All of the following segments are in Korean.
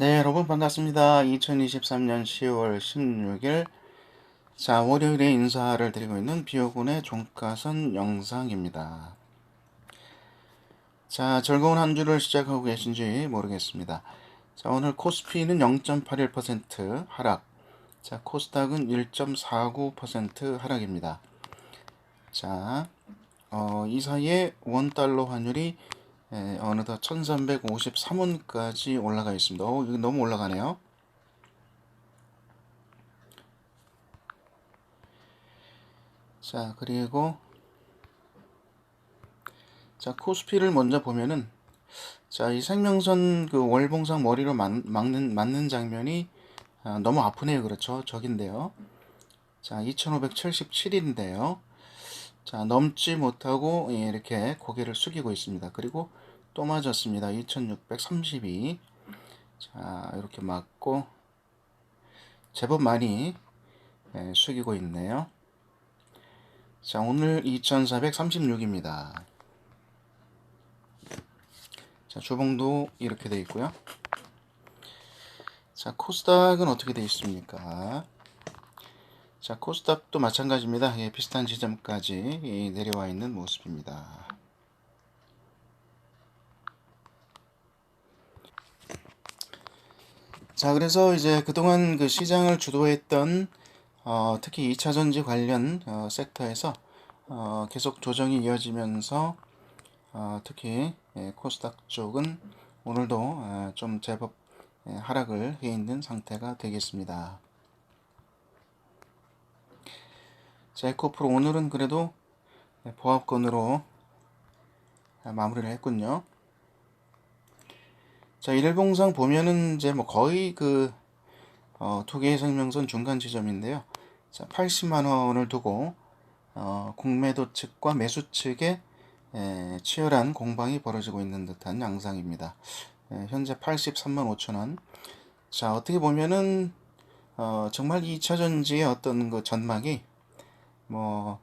네, 여러분 반갑습니다. 2023년 10월 16일 자, 월요일에 인사를 드리고 있는 비오군의 종가선 영상입니다. 자, 즐거운 한 주를 시작하고 계신지 모르겠습니다. 자, 오늘 코스피는 0.81% 하락. 자, 코스닥은 1.49% 하락입니다. 자, 어, 이 사이에 원달러 환율이 예, 어느덧 1353원까지 올라가 있습니다. 어, 이거 너무 올라가네요. 자, 그리고 자, 코스피를 먼저 보면은 자, 이 생명선 그 월봉상 머리로 막, 는 맞는 장면이 아, 너무 아프네요. 그렇죠? 저긴데요. 자, 2577인데요. 자, 넘지 못하고 예, 이렇게 고개를 숙이고 있습니다. 그리고 또 맞았습니다. 2632. 자, 이렇게 맞고 제법 많이 예, 숙이고 있네요. 자, 오늘 2436입니다. 자, 주봉도 이렇게 돼 있고요. 자, 코스닥은 어떻게 돼 있습니까? 자, 코스닥도 마찬가지입니다. 예, 비슷한 지점까지 예, 내려와 있는 모습입니다. 자, 그래서 이제 그동안 그 시장을 주도했던 어, 특히 2차 전지 관련 어, 섹터에서 어, 계속 조정이 이어지면서 어, 특히 예, 코스닥 쪽은 오늘도 어, 좀 제법 예, 하락을 해 있는 상태가 되겠습니다. 자, 에코프로 오늘은 그래도 예, 보합권으로 마무리를 했군요. 자, 일봉상 보면은 이제 뭐 거의 그, 어, 두 개의 생명선 중간 지점인데요. 자, 80만 원을 두고, 어, 공매도 측과 매수 측에 에, 치열한 공방이 벌어지고 있는 듯한 양상입니다. 에, 현재 83만 5천 원. 자, 어떻게 보면은, 어, 정말 2차 전지의 어떤 그 전망이, 뭐,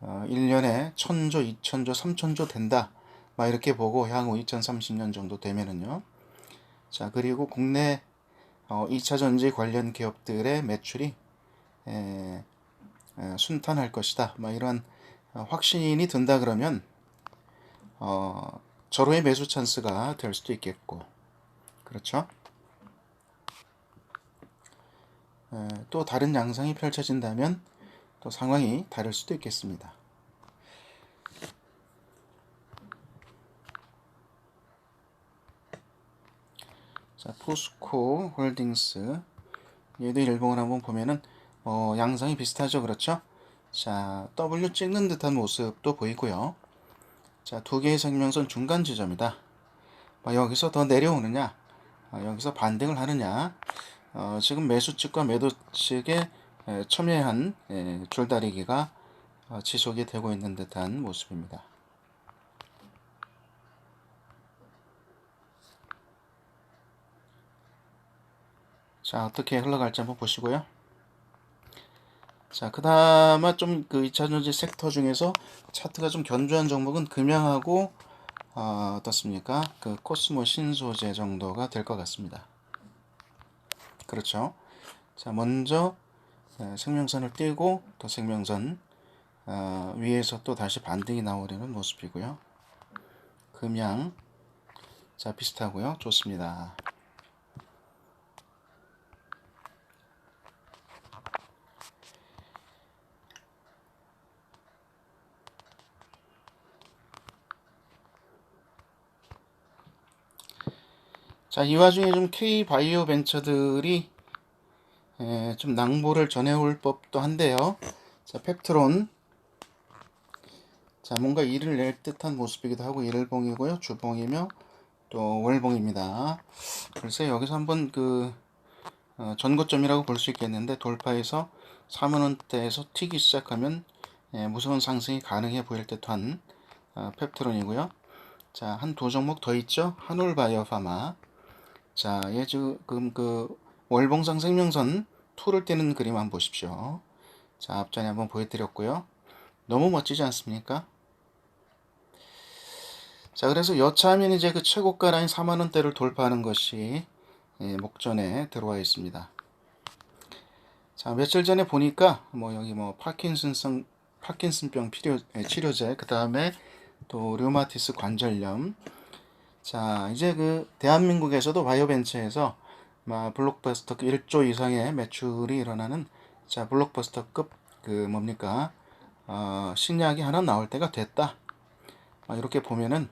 어, 1년에 1000조, 2000조, 3000조 된다. 막 이렇게 보고 향후 2030년 정도 되면은요. 자, 그리고 국내 어, 2차 전지 관련 기업들의 매출이 에, 에, 순탄할 것이다. 막 이런 어, 확신이 든다 그러면 어, 절호의 매수 찬스가 될 수도 있겠고, 그렇죠? 에, 또 다른 양상이 펼쳐진다면 또 상황이 다를 수도 있겠습니다. 자, 포스코 홀딩스. 얘도 일봉을 한번 보면은, 어, 양상이 비슷하죠. 그렇죠? 자, W 찍는 듯한 모습도 보이고요. 자, 두 개의 생명선 중간 지점이다. 어, 여기서 더 내려오느냐, 어, 여기서 반등을 하느냐, 어, 지금 매수 측과 매도 측의 에, 첨예한 에, 줄다리기가 어, 지속이 되고 있는 듯한 모습입니다. 자, 어떻게 흘러갈지 한번 보시고요. 자, 그나마 좀 그 2차 전지 섹터 중에서 차트가 좀 견조한 종목은 금양하고 어, 어떻습니까? 그 코스모 신소재 정도가 될 것 같습니다. 그렇죠. 자, 먼저 어, 생명선을 띄고 또 생명선 어, 위에서 또 다시 반등이 나오려는 모습이고요. 금양 자 비슷하고요. 좋습니다. 자, 이 와중에 좀 K 바이오 벤처들이 에, 좀 낭보를 전해올 법도 한데요. 자, 펩트론. 자, 뭔가 일을 낼 듯한 모습이기도 하고, 일봉이고요. 주봉이며, 또 월봉입니다. 글쎄, 여기서 한번 그, 어, 전고점이라고 볼 수 있겠는데, 돌파해서 4만원대에서 튀기 시작하면, 예, 무서운 상승이 가능해 보일 듯한 어, 펩트론이고요. 자, 한 두 종목 더 있죠? 한올바이오파마. 자, 얘 지금 그 월봉상 생명선 툴을 떼는 그림 한번 보십시오. 자, 앞전에 한번 보여드렸고요. 너무 멋지지 않습니까? 자, 그래서 여차하면 이제 그 최고가 라인 4만원대를 돌파하는 것이 예, 목전에 들어와 있습니다. 자, 며칠 전에 보니까 뭐 여기 뭐 파킨슨성 파킨슨병 필요, 예, 치료제, 그 다음에 또 류마티스 관절염. 자, 이제 그 대한민국에서도 바이오벤처에서 막 블록버스터 1조 이상의 매출이 일어나는 자, 블록버스터급 그 뭡니까? 어, 신약이 하나 나올 때가 됐다. 아, 이렇게 보면은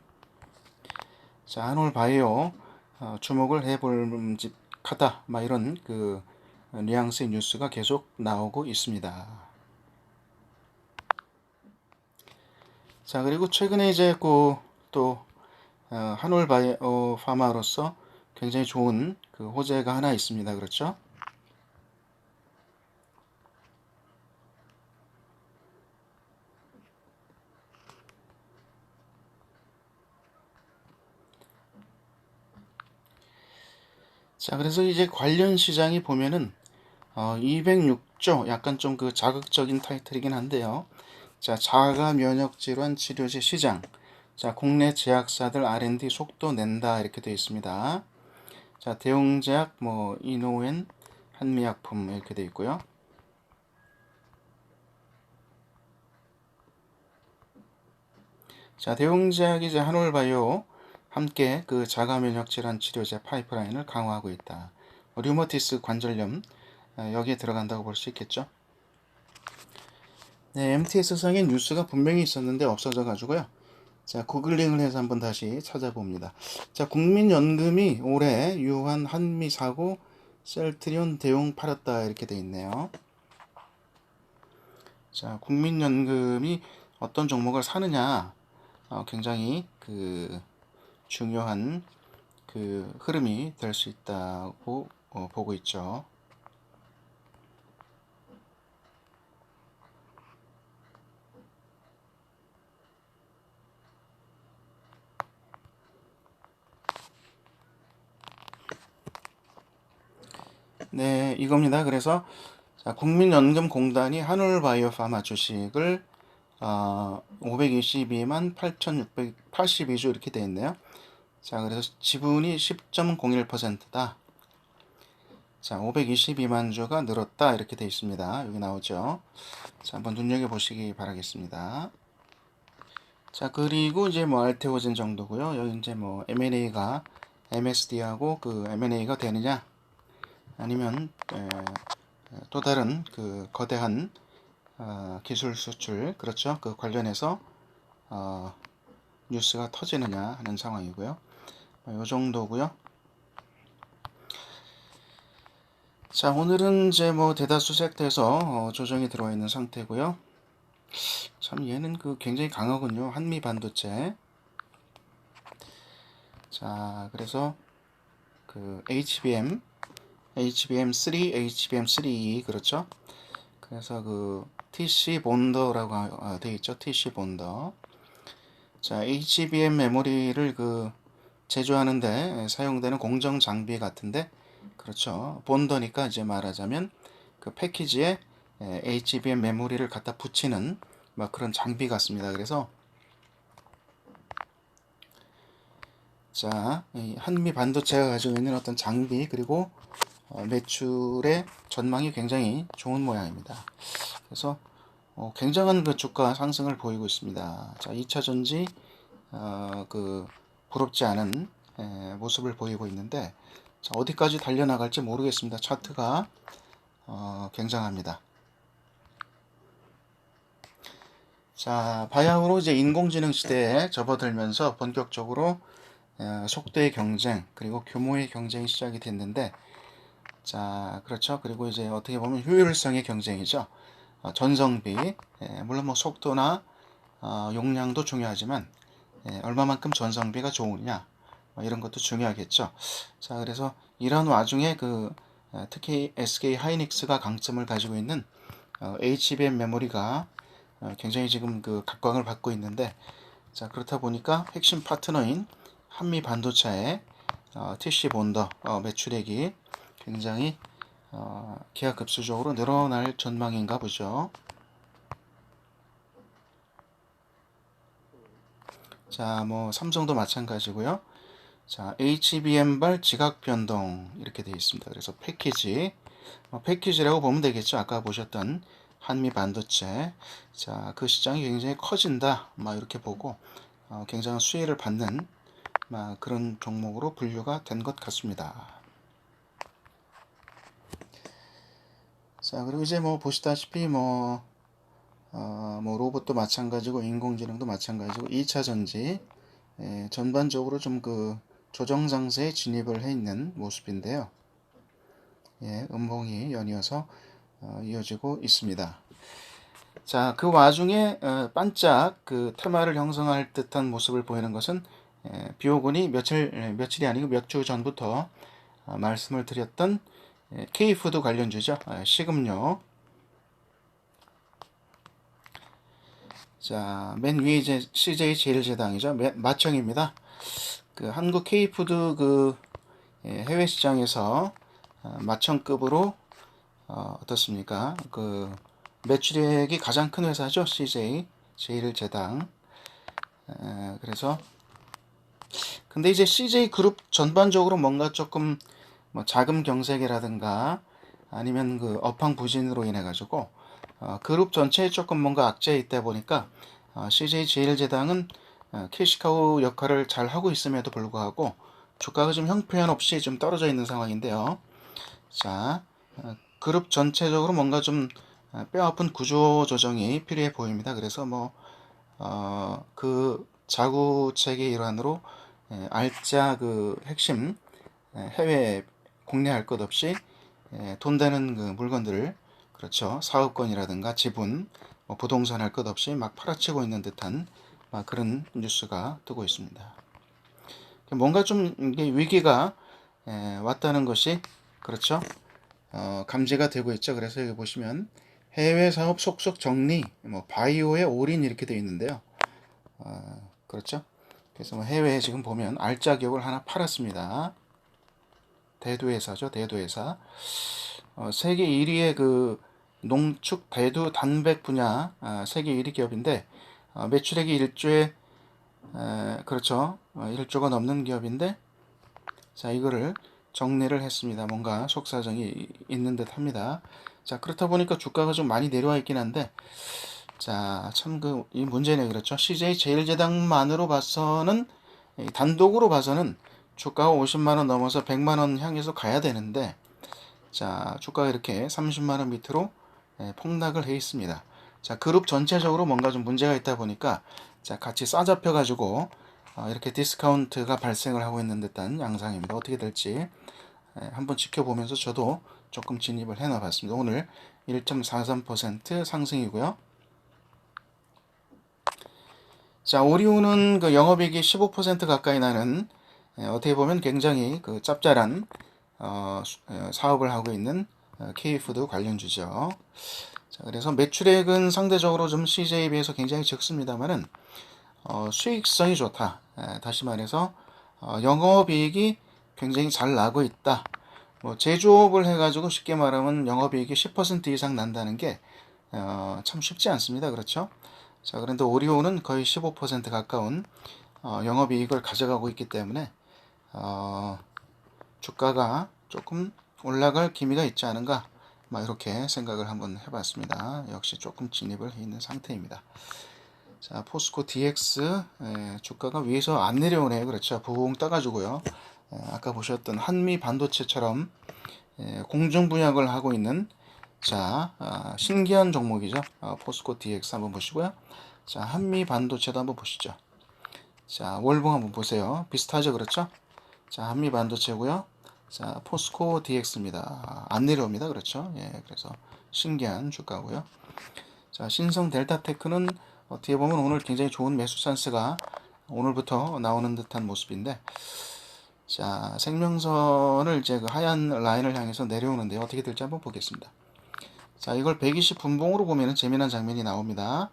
자, 한올 바이오 어, 주목을 해볼 집 하다. 막 이런 그 뉘앙스의 뉴스가 계속 나오고 있습니다. 자, 그리고 최근에 이제 그또 어, 한올 바이오 파마로서 굉장히 좋은 그 호재가 하나 있습니다. 그렇죠? 자, 그래서 이제 관련 시장이 보면은 어, 206조 약간 좀 그 자극적인 타이틀이긴 한데요. 자, 자가 면역 질환 치료제 시장. 자, 국내 제약사들 R&D 속도 낸다 이렇게 되어 있습니다. 자, 대웅제약 뭐 이노엔 한미약품 이렇게 되어 있고요. 자, 대웅제약이 이제 한올바이오 함께 그 자가 면역 질환 치료제 파이프라인을 강화하고 있다. 류머티스 관절염 어, 여기에 들어간다고 볼 수 있겠죠. 네, MTS상의 뉴스가 분명히 있었는데 없어져 가지고요. 자, 구글링을 해서 한번 다시 찾아봅니다. 자, 국민연금이 올해 유한 한미 사고 셀트리온 대용 팔았다 이렇게 돼 있네요. 자, 국민연금이 어떤 종목을 사느냐 어, 굉장히 그 중요한 그 흐름이 될 수 있다고 어, 보고 있죠. 네, 이겁니다. 그래서 자, 국민연금공단이 한울바이오파마 주식을 어, 522만 8,682주 이렇게 되어 있네요. 자, 그래서 지분이 10.01%다. 자, 522만 주가 늘었다. 이렇게 되어 있습니다. 여기 나오죠. 자, 한번 눈여겨 보시기 바라겠습니다. 자, 그리고 이제 뭐 알테오젠 정도고요. 여기 이제 뭐 M&A가 MSD하고 그 M&A가 되느냐 아니면 에, 또 다른 그 거대한 어, 기술 수출 그렇죠? 그 관련해서 어, 뉴스가 터지느냐 하는 상황이고요. 이 정도고요. 자 오늘은 이제 뭐 대다수 섹터에서 어, 조정이 들어와 있는 상태고요. 참 얘는 그 굉장히 강하군요. 한미 반도체. 자 그래서 그 HBM HBM3, HBM3 그렇죠? 그래서 그 TC 본더라고 되어 있죠. TC 본더. 자, HBM 메모리를 그 제조하는데 사용되는 공정 장비 같은데 그렇죠. 본더니까 이제 말하자면 그 패키지에 HBM 메모리를 갖다 붙이는 막 그런 장비 같습니다. 그래서 자, 한미 반도체가 가지고 있는 어떤 장비 그리고 어, 매출의 전망이 굉장히 좋은 모양입니다. 그래서 어, 굉장한 그 주가 상승을 보이고 있습니다. 자, 2차 전지 어, 그 부럽지 않은 에, 모습을 보이고 있는데 자, 어디까지 달려나갈지 모르겠습니다. 차트가 어, 굉장합니다. 자, 바야흐로 이제 인공지능 시대에 접어들면서 본격적으로 에, 속도의 경쟁 그리고 규모의 경쟁이 시작이 됐는데 자, 그렇죠. 그리고 이제 어떻게 보면 효율성의 경쟁이죠. 어, 전성비, 예, 물론 뭐 속도나 어, 용량도 중요하지만 예, 얼마만큼 전성비가 좋으냐 뭐 이런 것도 중요하겠죠. 자, 그래서 이런 와중에 그 어, 특히 SK 하이닉스가 강점을 가지고 있는 어, HBM 메모리가 어, 굉장히 지금 그 각광을 받고 있는데 자 그렇다 보니까 핵심 파트너인 한미 반도체의 어, TC 본더 어, 매출액이 굉장히 어, 기하급수적으로 늘어날 전망인가 보죠. 자, 뭐 삼성도 마찬가지고요. 자, HBM발 지각 변동 이렇게 되어 있습니다. 그래서 패키지 어, 패키지라고 보면 되겠죠. 아까 보셨던 한미 반도체. 자, 그 시장이 굉장히 커진다. 막 이렇게 보고 어, 굉장한 수혜를 받는 막 그런 종목으로 분류가 된 것 같습니다. 자, 그리고 이제 뭐 보시다시피 뭐, 어, 뭐 로봇도 마찬가지고 인공지능도 마찬가지고 2차 전지 예, 전반적으로 좀 그 조정 장세에 진입을 해 있는 모습인데요. 예, 음봉이 연이어서 어, 이어지고 있습니다. 자, 그 와중에 어, 반짝 그 테마를 형성할 듯한 모습을 보이는 것은 예, 비오군이 며칠 예, 며칠이 아니고 몇 주 전부터 어, 말씀을 드렸던 예, K푸드 관련주죠. 아, 식음료. 자, 맨 위에 이제 CJ 제일제당이죠. 마청입니다. 그 한국 K푸드 그 예, 해외 시장에서 어, 마청급으로 어, 어떻습니까? 그 매출액이 가장 큰 회사죠. CJ 제일제당. 에, 그래서 근데 이제 CJ 그룹 전반적으로 뭔가 조금 뭐 자금 경색이라든가 아니면 그 업황 부진으로 인해 가지고 어, 그룹 전체에 조금 뭔가 악재에 있다 보니까 어, CJ 제일제당은 어, 캐시카우 역할을 잘 하고 있음에도 불구하고 주가가 좀 형편없이 좀 떨어져 있는 상황인데요. 자, 어, 그룹 전체적으로 뭔가 좀 어, 뼈아픈 구조 조정이 필요해 보입니다. 그래서 뭐, 어, 그 자구책의 일환으로 에, 알짜 그 핵심 에, 해외 국내 할것 없이 에, 돈 되는 그 물건들을 그렇죠 사업권이라든가 지분 뭐 부동산 할 것 없이 막 팔아치고 있는 듯한 막 그런 뉴스가 뜨고 있습니다. 뭔가 좀 위기가 에, 왔다는 것이 그렇죠 어, 감지가 되고 있죠. 그래서 여기 보시면 해외 사업 속속 정리, 뭐 바이오에 올인 이렇게 되어 있는데요. 어, 그렇죠? 그래서 뭐 해외에 지금 보면 알짜 기업을 하나 팔았습니다. 대두회사죠, 대두회사. 어, 세계 1위의 그 농축 대두 단백 분야 어, 세계 1위 기업인데 어, 매출액이 1조에 에, 그렇죠, 1조가 어, 넘는 기업인데 자 이거를 정리를 했습니다. 뭔가 속사정이 있는 듯 합니다. 자, 그렇다 보니까 주가가 좀 많이 내려와 있긴 한데, 자, 참 그, 이 문제는 그렇죠. CJ 제일제당만으로 봐서는, 단독으로 봐서는 주가가 50만원 넘어서 100만원 향해서 가야 되는데, 자, 주가가 이렇게 30만원 밑으로 예, 폭락을 해 있습니다. 자, 그룹 전체적으로 뭔가 좀 문제가 있다 보니까, 자, 같이 싸잡혀 가지고, 어, 이렇게 디스카운트가 발생을 하고 있는 듯한 양상입니다. 어떻게 될지 예, 한번 지켜보면서 저도 조금 진입을 해놔 봤습니다. 오늘 1.43% 상승이고요. 자, 오리온은 그 영업이익이 15% 가까이 나는 예, 어떻게 보면 굉장히 그 짭짤한 어, 어 사업을 하고 있는 어, K푸드 관련주죠. 자, 그래서 매출액은 상대적으로 좀 CJ에 비해서 굉장히 적습니다만은 어, 수익성이 좋다. 에, 다시 말해서 어, 영업이익이 굉장히 잘 나고 있다. 뭐 제조업을 해가지고 쉽게 말하면 영업이익이 10% 이상 난다는 게참 어, 쉽지 않습니다. 그렇죠? 자 그런데 오리오는 거의 15% 가까운 어, 영업이익을 가져가고 있기 때문에 어, 주가가 조금 올라갈 기미가 있지 않은가 막 이렇게 생각을 한번 해봤습니다. 역시 조금 진입을 해 있는 상태입니다. 자, 포스코 DX 예, 주가가 위에서 안 내려오네. 그렇죠. 부붕 떠가지고요. 예, 아까 보셨던 한미 반도체처럼 예, 공중부양을 하고 있는 자 아, 신기한 종목이죠. 아, 포스코 DX 한번 보시고요. 자 한미 반도체도 한번 보시죠. 자 월봉 한번 보세요. 비슷하죠, 그렇죠? 자 한미 반도체고요. 자 포스코 DX입니다. 안 내려옵니다, 그렇죠? 예, 그래서 신기한 주가고요. 자 신성 델타테크는 어떻게 보면 오늘 굉장히 좋은 매수 찬스가 오늘부터 나오는 듯한 모습인데 자 생명선을 이제 그 하얀 라인을 향해서 내려오는데 어떻게 될지 한번 보겠습니다. 자 이걸 120 분봉으로 보면 재미난 장면이 나옵니다.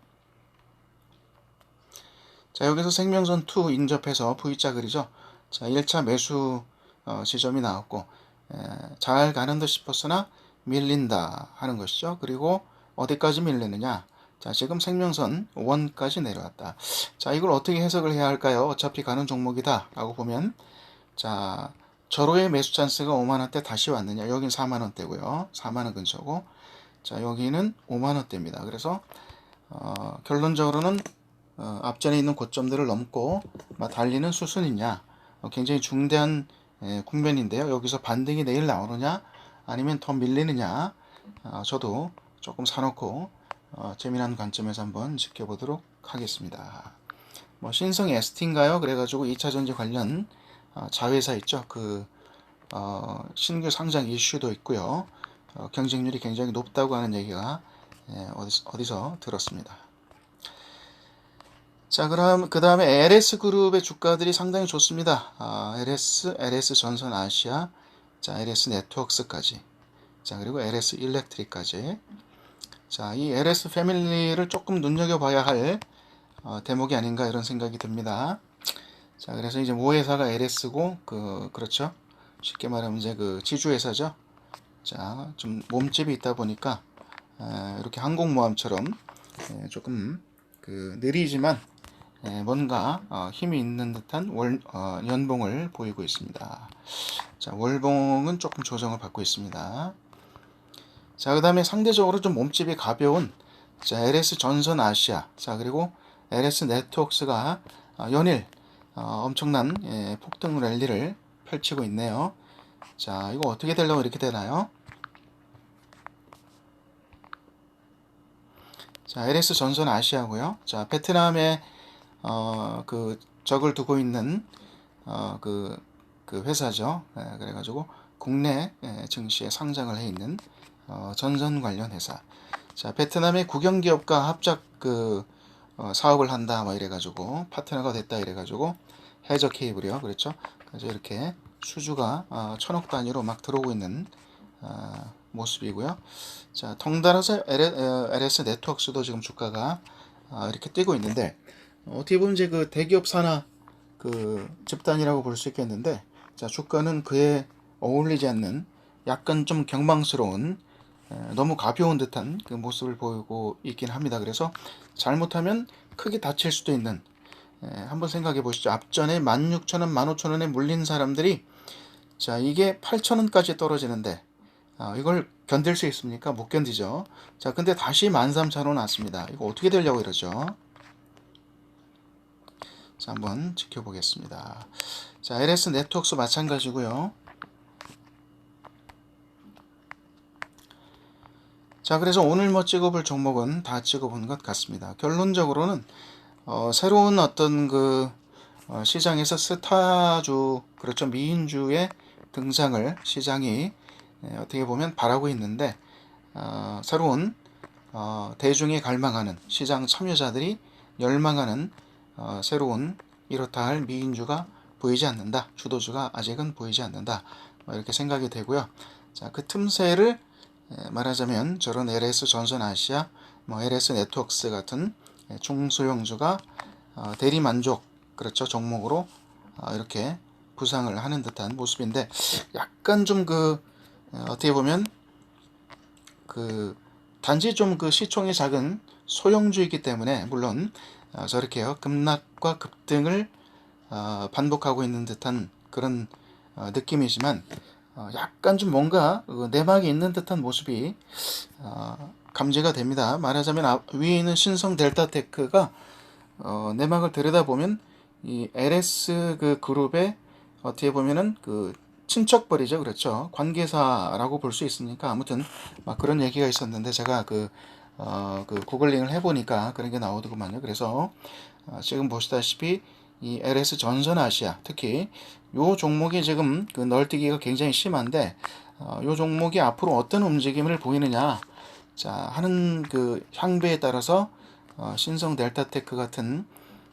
자 여기서 생명선 2 인접해서 V자 그리죠. 자 1차 매수 어, 지점이 나왔고 에, 잘 가는 듯 싶었으나 밀린다 하는 것이죠. 그리고 어디까지 밀리느냐 자, 지금 생명선 1까지 내려왔다. 자, 이걸 어떻게 해석을 해야 할까요? 어차피 가는 종목이다. 라고 보면, 자, 절호의 매수 찬스가 5만 원대 다시 왔느냐? 여긴 4만 원대고요. 4만 원 근처고. 자, 여기는 5만 원대입니다. 그래서 어, 결론적으로는 어, 앞전에 있는 고점들을 넘고 막 달리는 수순이냐? 어, 굉장히 중대한 예, 국면인데요. 여기서 반등이 내일 나오느냐? 아니면 더 밀리느냐? 어, 저도 조금 사놓고 어, 재미난 관점에서 한번 지켜보도록 하겠습니다. 뭐 신성 ST인가요? 그래가지고 2차 전지 관련 어, 자회사 있죠. 그 어, 신규 상장 이슈도 있고요. 어, 경쟁률이 굉장히 높다고 하는 얘기가 예, 어디서 들었습니다. 자, 그럼 그 다음에 LS 그룹의 주가들이 상당히 좋습니다. 아, LS, LS 전선 아시아, 자, LS 네트워크스까지, 자, 그리고 LS 일렉트릭까지. 자, 이 LS 패밀리를 조금 눈여겨봐야 할 어, 대목이 아닌가 이런 생각이 듭니다. 자, 그래서 이제 모회사가 LS고, 그, 그렇죠. 쉽게 말하면 이제 그 지주회사죠. 자, 좀 몸집이 있다 보니까, 에, 이렇게 항공모함처럼 에, 조금 그 느리지만 에, 뭔가 어, 힘이 있는 듯한 월, 어, 연봉을 보이고 있습니다. 자, 월봉은 조금 조정을 받고 있습니다. 자, 그 다음에 상대적으로 좀 몸집이 가벼운 자, LS 전선 아시아. 자, 그리고 LS 네트워크스가 어, 연일 어, 엄청난 예, 폭등 랠리를 펼치고 있네요. 자, 이거 어떻게 되려고 이렇게 되나요? 자, LS 전선 아시아고요. 자, 베트남에 어, 그 적을 두고 있는 어, 그, 그 회사죠. 예, 그래가지고 국내 예, 증시에 상장을 해 있는 어, 전선 관련 회사. 자, 베트남의 국영 기업과 합작 그 어, 사업을 한다, 뭐 이래가지고 파트너가 됐다 이래가지고 해저 케이블이요, 그렇죠? 그래서 이렇게 수주가 어, 천억 단위로 막 들어오고 있는 어, 모습이고요. 자, 덩달아서 LS 네트워크스도 지금 주가가 어, 이렇게 뛰고 있는데 어떻게 보면 이제 그 대기업 산하 그 집단이라고 볼 수 있겠는데 자, 주가는 그에 어울리지 않는 약간 좀 경망스러운 에, 너무 가벼운 듯한 그 모습을 보이고 있긴 합니다. 그래서 잘못하면 크게 다칠 수도 있는 에, 한번 생각해 보시죠. 앞전에 16,000원, 15,000원에 물린 사람들이 자 이게 8,000원까지 떨어지는데 아, 이걸 견딜 수 있습니까? 못 견디죠. 자 근데 다시 13,000원 왔습니다. 이거 어떻게 되려고 이러죠? 자 한번 지켜보겠습니다. 자 LS 네트워크스 마찬가지고요. 자, 그래서 오늘 뭐 찍어볼 종목은 다 찍어본 것 같습니다. 결론적으로는 어, 새로운 어떤 그 어, 시장에서 스타주, 그렇죠 미인주의 등장을 시장이 예, 어떻게 보면 바라고 있는데 어, 새로운 어, 대중이 갈망하는 시장 참여자들이 열망하는 어, 새로운 이렇다 할 미인주가 보이지 않는다. 주도주가 아직은 보이지 않는다. 뭐 이렇게 생각이 되고요. 자, 그 틈새를 예, 말하자면 저런 LS 전선 아시아, 뭐 LS 네트워크스 같은 예, 중소형주가 어, 대리 만족 그렇죠 종목으로 어, 이렇게 부상을 하는 듯한 모습인데 약간 좀 그 어떻게 보면 그 단지 좀 그 시총이 작은 소형주이기 때문에 물론 어, 저렇게요 급락과 급등을 반복하고 있는 듯한 그런 느낌이지만 어, 약간 좀 뭔가 그 내막이 있는 듯한 모습이 어, 감지가 됩니다. 말하자면 위에 있는 신성 델타 테크가 어, 내막을 들여다보면 이 LS 그 그룹의 어떻게 보면은 그 친척벌이죠. 그렇죠. 관계사라고 볼 수 있으니까 아무튼 막 그런 얘기가 있었는데 제가 그, 어, 그 구글링을 해보니까 그런 게 나오더구만요. 그래서 어, 지금 보시다시피 이 LS 전선 아시아 특히 요 종목이 지금 그 널뛰기가 굉장히 심한데 어, 요 종목이 앞으로 어떤 움직임을 보이느냐 자 하는 그 향배에 따라서 어, 신성 델타테크 같은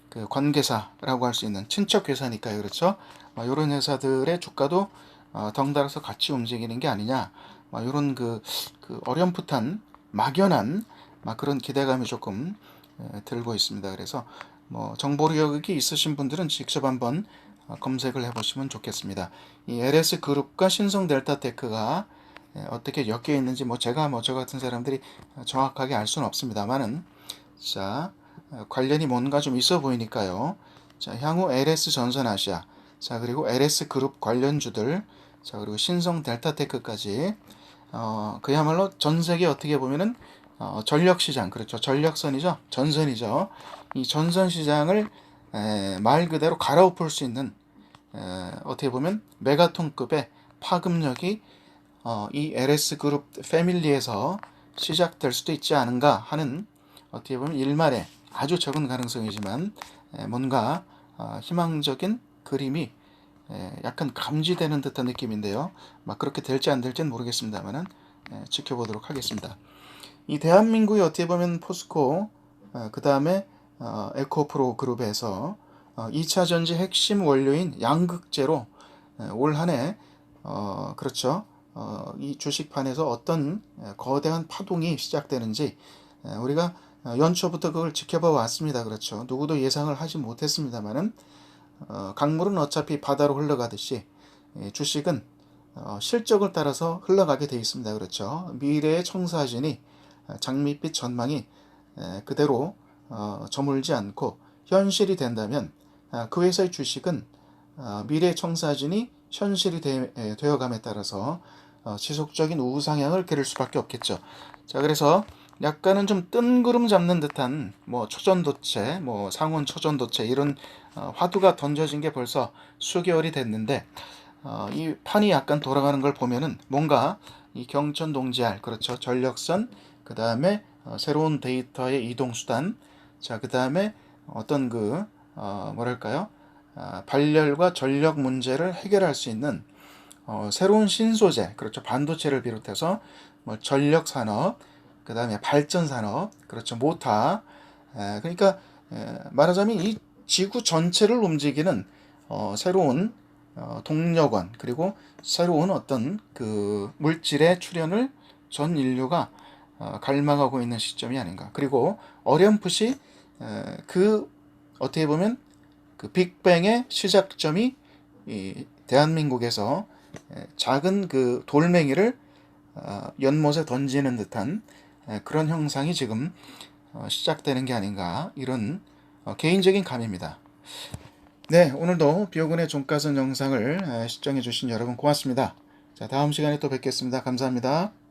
그 관계사라고 할 수 있는 친척 회사니까요. 그렇죠? 어, 이런 회사들의 주가도 어, 덩달아서 같이 움직이는 게 아니냐. 어, 이런 그, 그 어렴풋한 막연한 막 그런 기대감이 조금 에, 들고 있습니다 그래서 뭐 정보력이 있으신 분들은 직접 한번 어, 검색을 해보시면 좋겠습니다. 이 LS 그룹과 신성 델타테크가 예, 어떻게 엮여 있는지 뭐 제가 뭐 저 같은 사람들이 정확하게 알 수는 없습니다만은 자 어, 관련이 뭔가 좀 있어 보이니까요. 자 향후 LS 전선 아시아 자 그리고 LS 그룹 관련주들, 자 그리고 신성 델타테크까지 어, 그야말로 전 세계 어떻게 보면은 어, 전력 시장 그렇죠 전력선이죠 전선이죠 이 전선 시장을 에, 말 그대로 갈아엎을 수 있는 에, 어떻게 보면 메가톤급의 파급력이 어, 이 LS 그룹 패밀리에서 시작될 수도 있지 않은가 하는 어떻게 보면 일말의 아주 적은 가능성이지만 에, 뭔가 어, 희망적인 그림이 에, 약간 감지되는 듯한 느낌인데요. 막 그렇게 될지 안 될지는 모르겠습니다만은 에, 지켜보도록 하겠습니다. 이 대한민국이 어떻게 보면 포스코 어, 그 다음에 어, 에코프로 그룹에서 어, 2차 전지 핵심 원료인 양극재로 에, 올 한해 어, 그렇죠. 어, 이 주식판에서 어떤 에, 거대한 파동이 시작되는지 에, 우리가 어, 연초부터 그걸 지켜봐 왔습니다. 그렇죠. 누구도 예상을 하지 못했습니다만은 어, 강물은 어차피 바다로 흘러가듯이 예, 주식은 어, 실적을 따라서 흘러가게 돼 있습니다. 그렇죠. 미래의 청사진이 어, 장밋빛 전망이 에, 그대로 어, 저물지 않고 현실이 된다면 아, 그 회사의 주식은 어, 미래의 청사진이 현실이 되어감에 따라서 어, 지속적인 우상향을 기를 수밖에 없겠죠. 자, 그래서 약간은 좀 뜬구름 잡는 듯한 뭐 초전도체, 뭐 상온 초전도체 이런 어, 화두가 던져진 게 벌써 수개월이 됐는데 어, 이 판이 약간 돌아가는 걸 보면은 뭔가 이 경천 동지알 그렇죠 전력선 그 다음에 어, 새로운 데이터의 이동 수단. 자 그 다음에 어떤 그 어, 뭐랄까요? 아, 발열과 전력 문제를 해결할 수 있는 어, 새로운 신소재 그렇죠. 반도체를 비롯해서 뭐 전력 산업 그 다음에 발전 산업 그렇죠. 모타 에, 그러니까 에, 말하자면 이 지구 전체를 움직이는 어, 새로운 어, 동력원 그리고 새로운 어떤 그 물질의 출현을 전 인류가 어, 갈망하고 있는 시점이 아닌가. 그리고 어렴풋이 에, 그 어떻게 보면 그 빅뱅의 시작점이 이 대한민국에서 에, 작은 그 돌멩이를 어, 연못에 던지는 듯한 에, 그런 형상이 지금 어, 시작되는 게 아닌가 이런 어, 개인적인 감입니다. 네, 오늘도 비오군의 종가선 영상을 에, 시청해 주신 여러분 고맙습니다. 자, 다음 시간에 또 뵙겠습니다. 감사합니다.